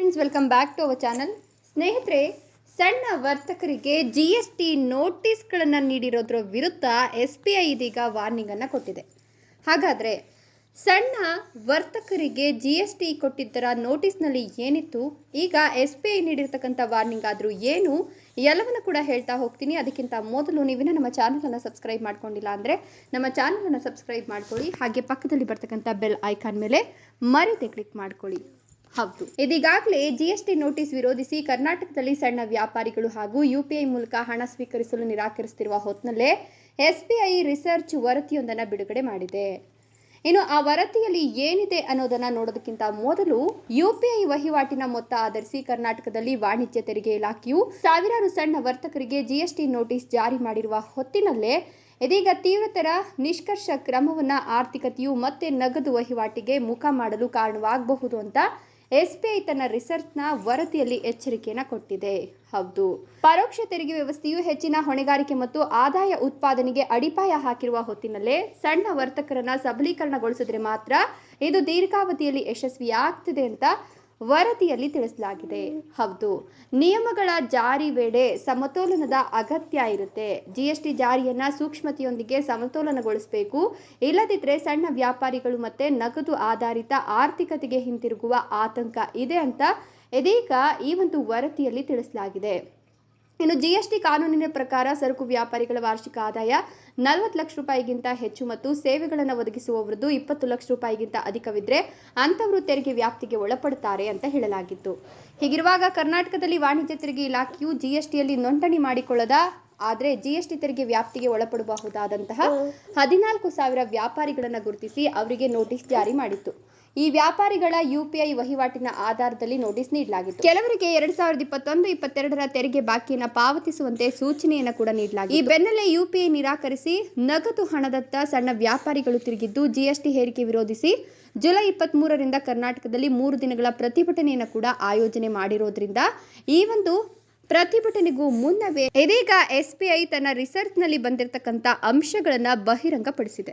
Friends welcome back to our channel ಸ್ನೇಹಿತರೆ, ಸಣ್ಣ ವರ್ತಕರಿಗೆ ಜಿ ಎಸ್ ಟಿ ನೋಟಿಸ್ಗಳನ್ನು ನೀಡಿರೋದ್ರ ವಿರುದ್ಧ ಎಸ್ ಬಿ ಐ ಇದೀಗ ವಾರ್ನಿಂಗನ್ನು ಕೊಟ್ಟಿದೆ. ಹಾಗಾದರೆ, ಸಣ್ಣ ವರ್ತಕರಿಗೆ ಜಿ ಎಸ್ ಟಿ ಕೊಟ್ಟಿದ್ದರ ನೋಟಿಸ್ನಲ್ಲಿ ಏನಿತ್ತು? ಈಗ ಎಸ್ ಬಿ ಐ ನೀಡಿರ್ತಕ್ಕಂಥ ವಾರ್ನಿಂಗ್ ಆದರೂ ಏನು? ಎಲ್ಲವನ್ನು ಕೂಡ ಹೇಳ್ತಾ ಹೋಗ್ತೀನಿ. ಅದಕ್ಕಿಂತ ಮೊದಲು ನೀವಿನ ನಮ್ಮ ಚಾನಲನ್ನು ಸಬ್ಸ್ಕ್ರೈಬ್ ಮಾಡ್ಕೊಂಡಿಲ್ಲ ಅಂದರೆ, ನಮ್ಮ ಚಾನಲನ್ನು ಸಬ್ಸ್ಕ್ರೈಬ್ ಮಾಡ್ಕೊಳ್ಳಿ. ಹಾಗೆ ಪಕ್ಕದಲ್ಲಿ ಬರ್ತಕ್ಕಂಥ ಬೆಲ್ ಐಕಾನ್ ಮೇಲೆ ಮರಿದೆ ಕ್ಲಿಕ್ ಮಾಡ್ಕೊಳ್ಳಿ. ಹೌದು. ಇದೀಗಾಗಲೇ ಜಿಎಸ್ಟಿ ನೋಟಿಸ್ ವಿರೋಧಿಸಿ ಕರ್ನಾಟಕದಲ್ಲಿ ಸಣ್ಣ ವ್ಯಾಪಾರಿಗಳು ಹಾಗೂ ಯುಪಿಐ ಮೂಲಕ ಹಣ ಸ್ವೀಕರಿಸಲು ನಿರಾಕರಿಸುತ್ತಿರುವ ಹೊತ್ತಿನಲ್ಲೇ ಎಸ್ಬಿಐ ರಿಸರ್ಚ್ ವರದಿಯೊಂದನ್ನು ಬಿಡುಗಡೆ ಮಾಡಿದೆ. ಇನ್ನು ಆ ವರದಿಯಲ್ಲಿ ಏನಿದೆ ಅನ್ನೋದನ್ನ ನೋಡೋದಕ್ಕಿಂತ ಮೊದಲು ಯುಪಿಐ ವಹಿವಾಟಿನ ಮೊತ್ತ ಆಧರಿಸಿ ಕರ್ನಾಟಕದಲ್ಲಿ ವಾಣಿಜ್ಯ ತೆರಿಗೆ ಇಲಾಖೆಯು ಸಾವಿರಾರು ಸಣ್ಣ ವರ್ತಕರಿಗೆ ಜಿಎಸ್ಟಿ ನೋಟಿಸ್ ಜಾರಿ ಮಾಡಿರುವ ಹೊತ್ತಿನಲ್ಲೇ ಇದೀಗ ತೀವ್ರತರ ನಿಷ್ಕರ್ಷ ಕ್ರಮವನ್ನ ಆರ್ಥಿಕತೆಯು ಮತ್ತೆ ನಗದು ವಹಿವಾಟಿಗೆ ಮುಖ ಮಾಡಲು ಕಾರಣವಾಗಬಹುದು ಅಂತ ಎಸ್ಬಿಐ ತನ್ನ ರಿಸರ್ಚ್ನ ವರದಿಯಲ್ಲಿ ಎಚ್ಚರಿಕೆಯನ್ನು ಕೊಟ್ಟಿದೆ. ಹೌದು. ಪರೋಕ್ಷ ತೆರಿಗೆ ವ್ಯವಸ್ಥೆಯು ಹೆಚ್ಚಿನ ಹೊಣೆಗಾರಿಕೆ ಮತ್ತು ಆದಾಯ ಉತ್ಪಾದನೆಗೆ ಅಡಿಪಾಯ ಹಾಕಿರುವ ಹೊತ್ತಿನಲ್ಲೇ ಸಣ್ಣ ವರ್ತಕರನ್ನ ಸಬಲೀಕರಣಗೊಳಿಸಿದ್ರೆ ಮಾತ್ರ ಇದು ದೀರ್ಘಾವಧಿಯಲ್ಲಿ ಯಶಸ್ವಿಯಾಗ್ತಿದೆ ಅಂತ ವರದಿಯಲ್ಲಿ ತಿಳಿಸಲಾಗಿದೆ. ಹೌದು, ನಿಯಮಗಳ ಜಾರಿ ವೇಳೆ ಸಮತೋಲನದ ಅಗತ್ಯ ಇರುತ್ತೆ. ಜಿಎಸ್ಟಿ ಜಾರಿಯನ್ನ ಸೂಕ್ಷ್ಮತೆಯೊಂದಿಗೆ ಸಮತೋಲನಗೊಳಿಸಬೇಕು. ಇಲ್ಲದಿದ್ದರೆ ಸಣ್ಣ ವ್ಯಾಪಾರಿಗಳು ಮತ್ತೆ ನಗದು ಆಧಾರಿತ ಆರ್ಥಿಕತೆಗೆ ಹಿಂತಿರುಗುವ ಆತಂಕ ಇದೆ ಅಂತ ಇದೀಗ ಈ ಒಂದು ವರದಿಯಲ್ಲಿ ತಿಳಿಸಲಾಗಿದೆ. ಇನ್ನು ಜಿಎಸ್ಟಿ ಕಾನೂನಿನ ಪ್ರಕಾರ ಸರಕು ವ್ಯಾಪಾರಿಗಳ ವಾರ್ಷಿಕ ಆದಾಯ ನಲವತ್ತು ಲಕ್ಷ ರೂಪಾಯಿಗಿಂತ ಹೆಚ್ಚು ಮತ್ತು ಸೇವೆಗಳನ್ನು ಒದಗಿಸುವವರದ್ದು ಇಪ್ಪತ್ತು ಲಕ್ಷ ರೂಪಾಯಿಗಿಂತ ಅಧಿಕವಿದ್ರೆ ಅಂಥವರು ತೆರಿಗೆ ವ್ಯಾಪ್ತಿಗೆ ಒಳಪಡುತ್ತಾರೆ ಅಂತ ಹೇಳಲಾಗಿತ್ತು. ಹೀಗಿರುವಾಗ ಕರ್ನಾಟಕದಲ್ಲಿ ವಾಣಿಜ್ಯ ತೆರಿಗೆ ಇಲಾಖೆಯು ಜಿಎಸ್ಟಿಯಲ್ಲಿ ನೋಂದಣಿ ಮಾಡಿಕೊಳ್ಳದ ಆದರೆ ಜಿಎಸ್ಟಿ ತೆರಿಗೆ ವ್ಯಾಪ್ತಿಗೆ ಒಳಪಡಬಹುದಾದಂತಹ ಹದಿನಾಲ್ಕು ಸಾವಿರ ವ್ಯಾಪಾರಿಗಳನ್ನು ಗುರುತಿಸಿ ಅವರಿಗೆ ನೋಟಿಸ್ ಜಾರಿ ಮಾಡಿತ್ತು. ಈ ವ್ಯಾಪಾರಿಗಳ ಯುಪಿಐ ವಹಿವಾಟಿನ ಆಧಾರದಲ್ಲಿ ನೋಟಿಸ್ ನೀಡಲಾಗಿತ್ತು. ಕೆಲವರಿಗೆ ಎರಡ್ ಸಾವಿರದ ಇಪ್ಪತ್ತೊಂದು ಇಪ್ಪತ್ತೆರಡರ ತೆರಿಗೆ ಬಾಕಿಯನ್ನು ಪಾವತಿಸುವಂತೆ ಸೂಚನೆಯನ್ನು ಕೂಡ ನೀಡಲಾಗಿದೆ ಈ ಬೆನ್ನಲ್ಲೇ ಯುಪಿಐ ನಿರಾಕರಿಸಿ ನಗದು ಹಣದತ್ತ ಸಣ್ಣ ವ್ಯಾಪಾರಿಗಳು ತಿರುಗಿದ್ದು ಜಿಎಸ್ಟಿ ಹೇರಿಕೆ ವಿರೋಧಿಸಿ ಜುಲೈ ಇಪ್ಪತ್ತ್ ಮೂರರಿಂದ ಕರ್ನಾಟಕದಲ್ಲಿ ಮೂರು ದಿನಗಳ ಪ್ರತಿಭಟನೆಯನ್ನು ಕೂಡ ಆಯೋಜನೆ ಮಾಡಿರೋದ್ರಿಂದ ಈ ಒಂದು ಪ್ರತಿಭಟನೆಗೂ ಮುನ್ನವೇ ಇದೀಗ ಎಸ್ಬಿಐ ತನ್ನ ರಿಸರ್ಚ್ನಲ್ಲಿ ಬಂದಿರತಕ್ಕಂಥ ಅಂಶಗಳನ್ನು ಬಹಿರಂಗಪಡಿಸಿದೆ.